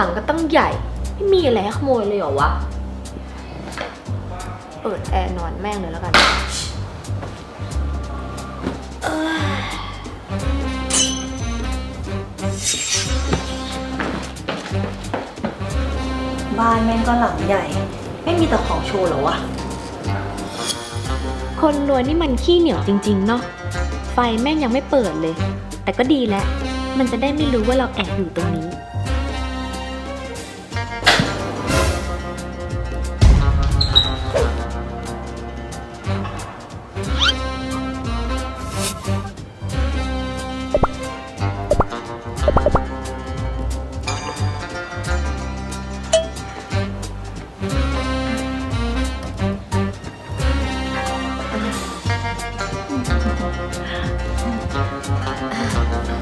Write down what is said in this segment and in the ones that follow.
หลังก็ตั้งใหญ่ ไม่มีอะไรให้ขโมยเลยเหรอวะ เปิดแอร์นอนแม่งเลยแล้วกันเอ้ยบ้านแม่งก็หลังใหญ่ ไม่มีแต่ของโชว์เหรอวะ คนรวยนี่มันขี้เหนียวจริง ๆ เนาะ ไฟแม่งยังไม่เปิดเลย แต่ก็ดีแล้ว มันจะได้ไม่รู้ว่าเราแอบอยู่ตรงนี้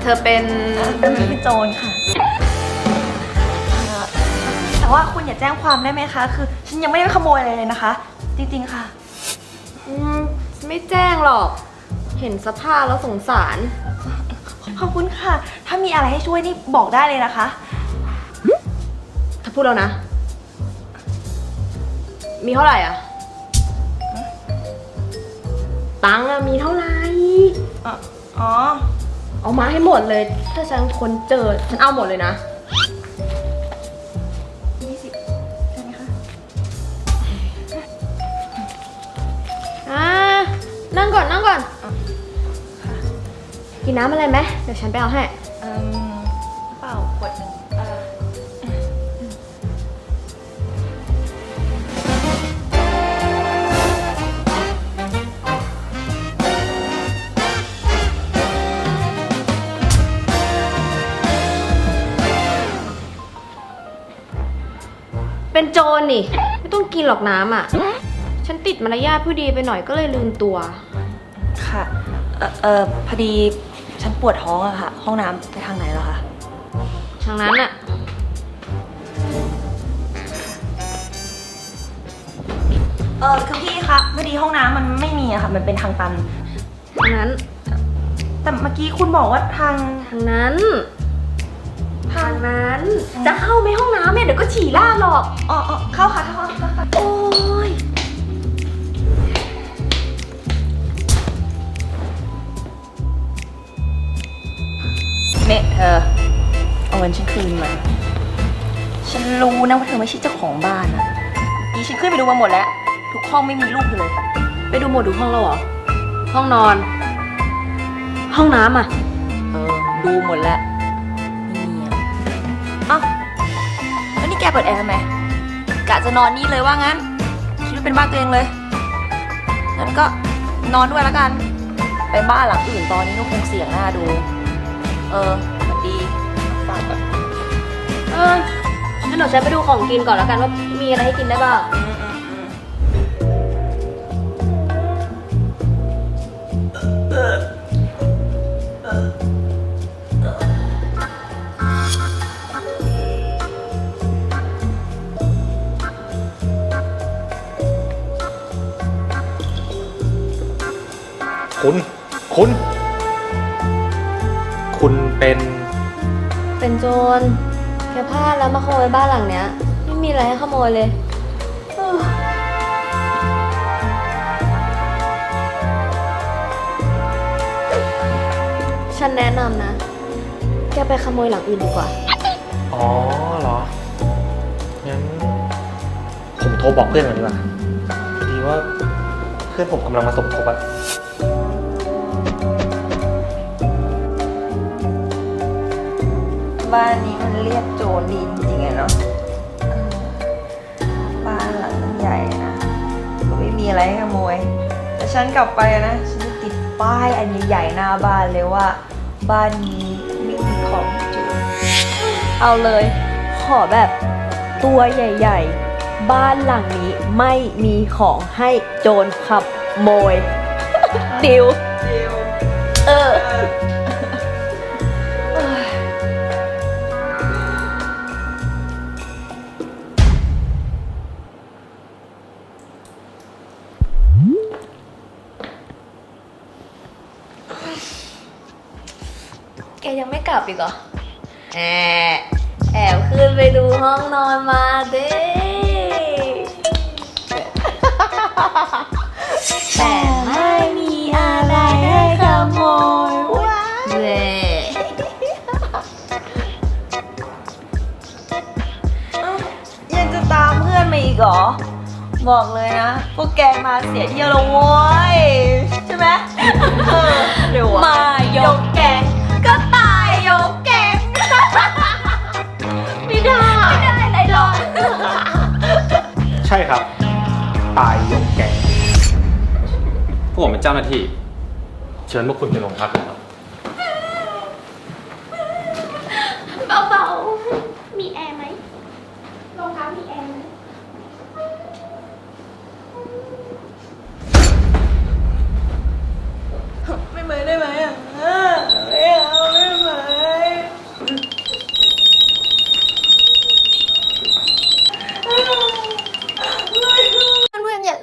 ธอเป็นเป็นโจรค่ะเอ่อแต่ว่าคุณอย่าแจ้งความได้ไหมคะ คือฉันยังไม่ได้ขโมยอะไรเลยนะคะ จริงๆค่ะ อืมไม่แจ้งหรอก เห็นสภาพแล้วสงสาร ขอบคุณค่ะ ถ้ามีอะไรให้ช่วยนี่บอกได้เลยนะคะ ถ้าพูดแล้วนะ มีเท่าไหร่อะ ตังค์อะมีเท่าไหร่ อ๋ออ๋อ เอามาให้หมดเลย ถ้าฉันคนเจอ ฉันเอาหมดเลยนะยี่สิบใช่ไหมคะอ่า นั่งก่อนนั่งก่อนกินน้ำอะไรไหมเดี๋ยวฉันไปเอาให้ เป็นโจรนี่ ไม่ต้องกินหรอกน้ำอะ ฉันติดมารยาทผู้ดีไปหน่อยก็เลยลืมตัว ค่ะ เอ่อเอ่อพอดีฉันปวดท้องอะค่ะ ห้องน้ำไปทางไหนเหรอคะทางนั้นอะ เออคือพี่คะพอดีห้องน้ำมันไม่มีอะค่ะ มันเป็นทางตัน ทางนั้น แต่เมื่อกี้คุณบอกว่าทาง ทางนั้นทางนั้น จะเข้าไหมห้องน้ำเนี่ยเดี๋ยวก็ฉี่ราดหรอก อ๋ออ๋อเข้าค่ะเข้าค่ะเข้าค่ะโอ้ย เนี่ยเธอเอาเงินฉันคืนมาฉันรู้นะว่าเธอไม่ใช่เจ้าของบ้านอะนี่ฉันขึ้นไปดูมาหมดแล้ว ทุกห้องไม่มีรูปเธอเลย ไปดูหมดดูห้องแล้วเหรอ ห้องนอน ห้องน้ำอะ เออ ดูหมดแล้วไม่มีอะ เอ้าแล้วนี่แกเปิดแอร์ทำไมกะจะนอนนี่เลยว่างั้นคิดว่าเป็นบ้านตัวเองเลยงั้นก็นอนด้วยแล้วกัน ไปบ้านหลังอื่นตอนนี้ก็คงเสี่ยงหน้าดู เออสวัสดีฝากก่อนเอองั้นเดี๋ยวฉันไปดูของกินก่อนแล้วกันว่ามีอะไรให้กินได้บ้างอืมอืมอืม คุณ คุณ คุณเป็นเป็นโจรแค่พลาดแล้วมาขโมยบ้านหลังเนี้ย ไม่มีอะไรให้ขโมยเลยเออฉันแนะนำนะ แกไปขโมยหลังอื่นดีกว่า อ๋อเหรอ งั้น ผมโทรบอกเพื่อนก่อนดีกว่าพอดีว่าเพื่อนผมกำลังมาสมทบอะ บ้านนี้มันเรียกโจรดีจริงๆอะเนาะเออบ้านหลังใหญ่นะก็ไม่มีอะไรให้ขโมยแต่ฉันกลับไปนะฉันจะติดป้ายอันใหญ่ๆหน้าบ้านเลยว่า บ้านนี้ไม่มีของให้โจรเอาเลยขอแบบตัวใหญ่ ๆ บ้านหลังนี้ไม่มีของให้โจรขับโมยดิวเออ ยังไม่กลับอีกเหรอแอบแอบขึ้นไปดูห้องนอนมาเด้แต่ไม่มีอะไรให้ขโมยเว้ยยังจะตามเพื่อนมาอีกเหรอ บอกเลยนะ พวกแกมาเสียเที่ยวแล้วโว้ย ใช่ไหมเออเดี๋ยวอะมา ครับ ตายยกแกงพวกผมเป็นเจ้าหน้าที่ เชิญพวกคุณไปโรงพักครับ